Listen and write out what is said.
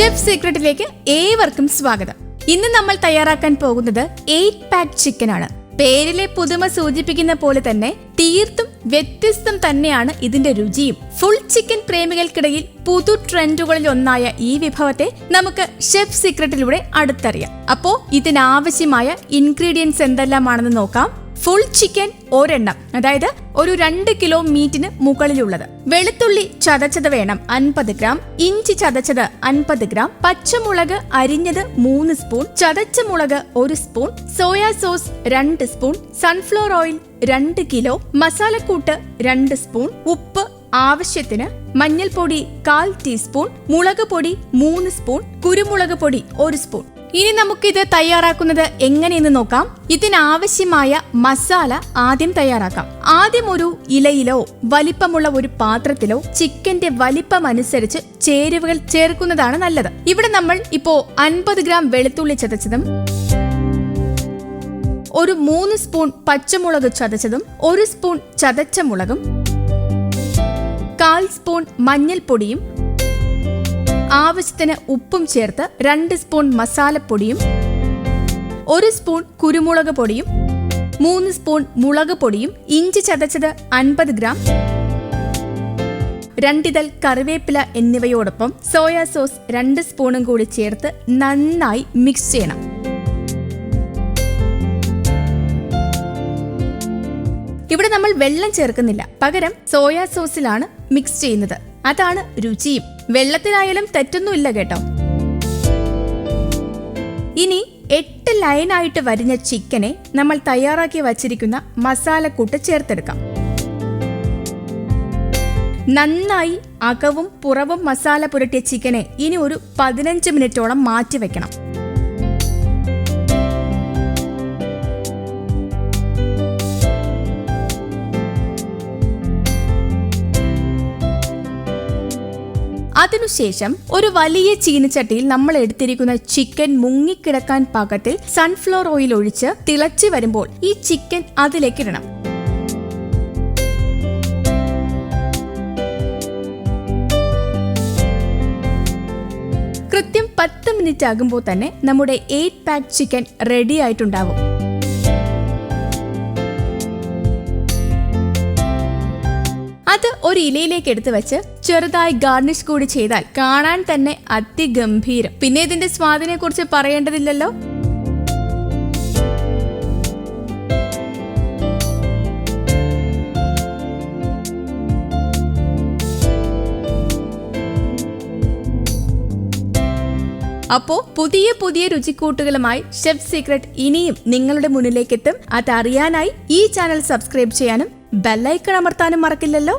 Chef സീക്രട്ടിലേക്ക് ഏവർക്കും സ്വാഗതം. ഇന്ന് നമ്മൾ തയ്യാറാക്കാൻ പോകുന്നത് എയ്റ്റ് പാക്ക് ചിക്കൻ ആണ്. പേരിലെ പുതുമ സൂചിപ്പിക്കുന്ന പോലെ തന്നെ തീർത്തും വ്യത്യസ്തം തന്നെയാണ് ഇതിന്റെ രുചിയും. ഫുൾ ചിക്കൻ പ്രേമികൾക്കിടയിൽ പുതു ട്രെൻഡുകളിൽ ഒന്നായ ഈ വിഭവത്തെ നമുക്ക് ഷെഫ് സീക്രട്ടിലൂടെ അടുത്തറിയാം. അപ്പോ ഇതിനാവശ്യമായ ഇൻഗ്രീഡിയൻസ് എന്തെല്ലാമാണെന്ന് നോക്കാം. ഫുൾ ചിക്കൻ ഒരെണ്ണം. അതായത് ഒരു രണ്ട് കിലോ മീറ്റിന് മുകളിലുള്ളത്. വെളുത്തുള്ളി ചതച്ചത് വേണം അൻപത് ഗ്രാം. ഇഞ്ചി ചതച്ചത് അൻപത് ഗ്രാം. പച്ചമുളക് അരിഞ്ഞത് മൂന്ന് സ്പൂൺ. ചതച്ച മുളക് ഒരു സ്പൂൺ. സോയാ സോസ് രണ്ട് സ്പൂൺ. സൺഫ്ലവർ ഓയിൽ രണ്ട് കിലോ. മസാലക്കൂട്ട് രണ്ട് സ്പൂൺ. ഉപ്പ് ആവശ്യത്തിന് മഞ്ഞൾപ്പൊടി കാൽ ടീസ്പൂൺ. മുളക് പൊടി മൂന്ന് സ്പൂൺ. കുരുമുളക് പൊടി ഒരു സ്പൂൺ. ഇനി നമുക്കിത് തയ്യാറാക്കുന്നത് എങ്ങനെയെന്ന് നോക്കാം. ഇതിനാവശ്യമായ മസാല ആദ്യം തയ്യാറാക്കാം. ആദ്യം ഒരു ഇലയിലോ വലിപ്പമുള്ള ഒരു പാത്രത്തിലോ ചിക്കന്റെ വലിപ്പം അനുസരിച്ച് ചേരുവകൾ ചേർക്കുന്നതാണ് നല്ലത്. ഇവിടെ നമ്മൾ ഇപ്പോ അൻപത് ഗ്രാം വെളുത്തുള്ളി ചതച്ചതും ഒരു മൂന്ന് സ്പൂൺ പച്ചമുളക് ചതച്ചതും ഒരു സ്പൂൺ ചതച്ച മുളകും കാൽ സ്പൂൺ മഞ്ഞൾപ്പൊടിയും ആവശ്യത്തിന് ഉപ്പും ചേർത്ത് രണ്ട് സ്പൂൺ മസാലപ്പൊടിയും ഒരു സ്പൂൺ കുരുമുളക് പൊടിയും മൂന്ന് സ്പൂൺ മുളക് പൊടിയും ഇഞ്ചി ചതച്ചത് അൻപത് ഗ്രാം രണ്ടിതൽ കറിവേപ്പില എന്നിവയോടൊപ്പം സോയാ സോസ് രണ്ട് സ്പൂണും കൂടി ചേർത്ത് നന്നായി മിക്സ് ചെയ്യണം. ഇവിടെ നമ്മൾ വെള്ളം ചേർക്കുന്നില്ല. പകരം സോയാ സോസിലാണ് മിക്സ് ചെയ്യുന്നത്. അതാണ് രുചിയും വെള്ളത്തിലായാലും തെറ്റൊന്നുമില്ല കേട്ടോ. ഇനി എട്ട് ലൈനായിട്ട് വരിഞ്ഞ ചിക്കനെ നമ്മൾ തയ്യാറാക്കി വച്ചിരിക്കുന്ന മസാലക്കൂട്ട് ചേർത്തെടുക്കാം. നന്നായി അകവും പുറവും മസാല പുരട്ടിയ ചിക്കനെ ഇനി ഒരു പതിനഞ്ച് മിനിറ്റോളം മാറ്റി വെക്കണം. അതിനുശേഷം ഒരു വലിയ ചീനച്ചട്ടിയിൽ നമ്മൾ എടുത്തിരിക്കുന്ന ചിക്കൻ മുങ്ങിക്കിടക്കാൻ പാകത്തിൽ സൺഫ്ലവർ ഓയിൽ ഒഴിച്ച് തിളച്ചു വരുമ്പോൾ ഈ ചിക്കൻ അതിലേക്ക് ഇടണം. കൃത്യം പത്ത് മിനിറ്റ് ആകുമ്പോൾ തന്നെ നമ്മുടെ എയ്റ്റ് പാക്ക് ചിക്കൻ റെഡി ആയിട്ടുണ്ടാവും. അത് ഒരു ഇലയിലേക്ക് എടുത്തു വെച്ച് ചെറുതായി ഗാർണിഷ് കൂടി ചെയ്താൽ കാണാൻ തന്നെ അതിഗംഭീരം. പിന്നെ ഇതിന്റെ സ്വാദിനെ കുറിച്ച് പറയേണ്ടതില്ലല്ലോ? അപ്പോ പുതിയ പുതിയ രുചിക്കൂട്ടുകളുമായി ഷെഫ് സീക്രട്ട് ഇനിയും നിങ്ങളുടെ മുന്നിലേക്ക് എത്തും അതറിയാനായി ഈ ചാനൽ സബ്സ്ക്രൈബ് ചെയ്യാനും ബെല്ലൈക്കൺ അമർത്താനും മറക്കില്ലല്ലോ